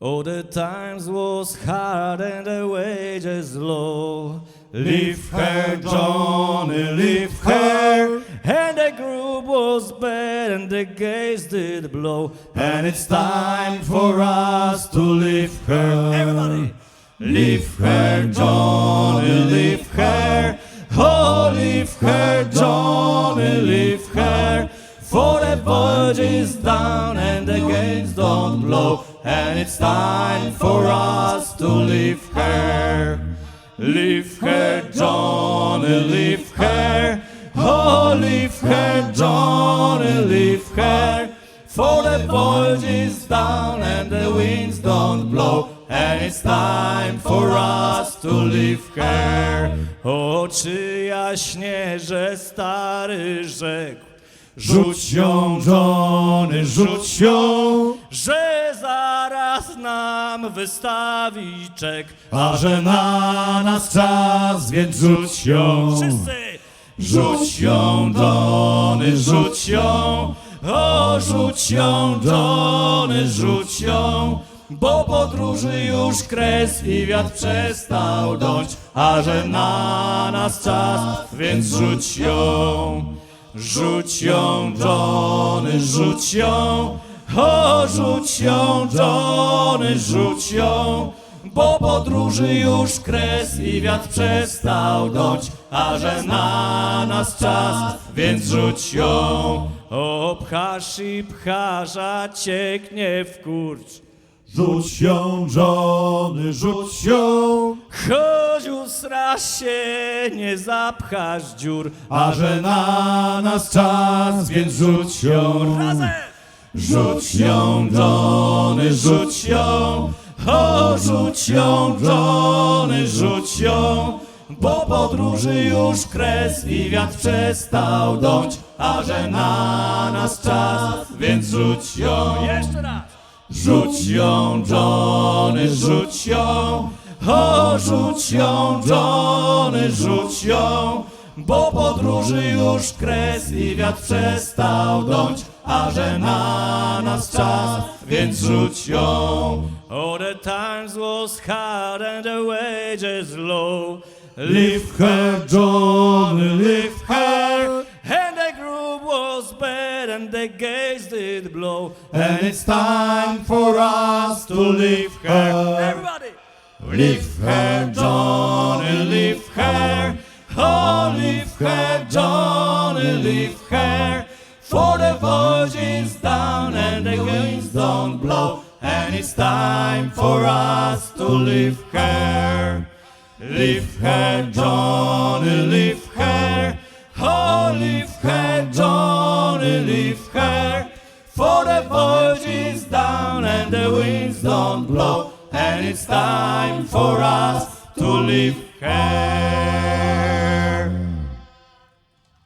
Oh, the times was hard and the wages low. Leave her, Johnny, leave her. And the group was bad and the gates did blow. And it's time for us to leave her. Everybody! Leave her, Johnny, leave her. Oh, leave her, Johnny, leave her. For the voyage is down and the gates don't blow. And it's time for us to leave her. Leave her, Johnny, leave her. Oh, leave her, Johnny, leave her. For the voyage is down and the winds don't blow. And it's time for us to leave her. O, czy jaśnie, że stary rzekł. Rzuć ją, Johnny, rzuć ją, że nam wystawi czek, a że na nas czas, więc rzuć ją. Wszyscy! Rzuć ją, Johnny, rzuć ją, o, rzuć ją, Johnny, rzuć ją. Bo podróży już kres i wiatr przestał dąć, a że na nas czas, więc rzuć ją. Rzuć ją, Johnny, rzuć ją, o, rzuć ją, Johnny, rzuć ją. Bo podróży już kres i wiatr przestał dąć, a że na nas czas, więc rzuć ją. O, pchasz i pchasz, a cieknie w kurcz. Rzuć ją, żony, rzuć ją, Chodź usrasz się, nie zapchasz dziur, a że na nas czas, więc rzuć ją. razem! Rzuć ją, żony, rzuć ją, O, rzuć ją, Johnny, rzuć ją, bo podróży już kres i wiatr przestał dąć, a że na nas czas, więc rzuć ją. Jeszcze raz! Rzuć ją, Johnny, rzuć ją, o, rzuć ją, Johnny, rzuć ją, bo podróży już kres i wiatr przestał dąć, a że na nas czas, więc rzuć ją. Oh, the times was hard and the wages low. Leave her, Johnny, leave her. And the group was bad and the gates did blow. And it's time for us to leave her. Everybody! Leave her, Johnny, leave her. Oh, leave her, Johnny, leave her. For the voyage oh, is down and the winds don't blow. And it's time for us to leave her. Leave her, Johnny, leave her. Oh, leave her, Johnny, leave her. For the voyage is down and the winds don't blow. And it's time for us to leave her.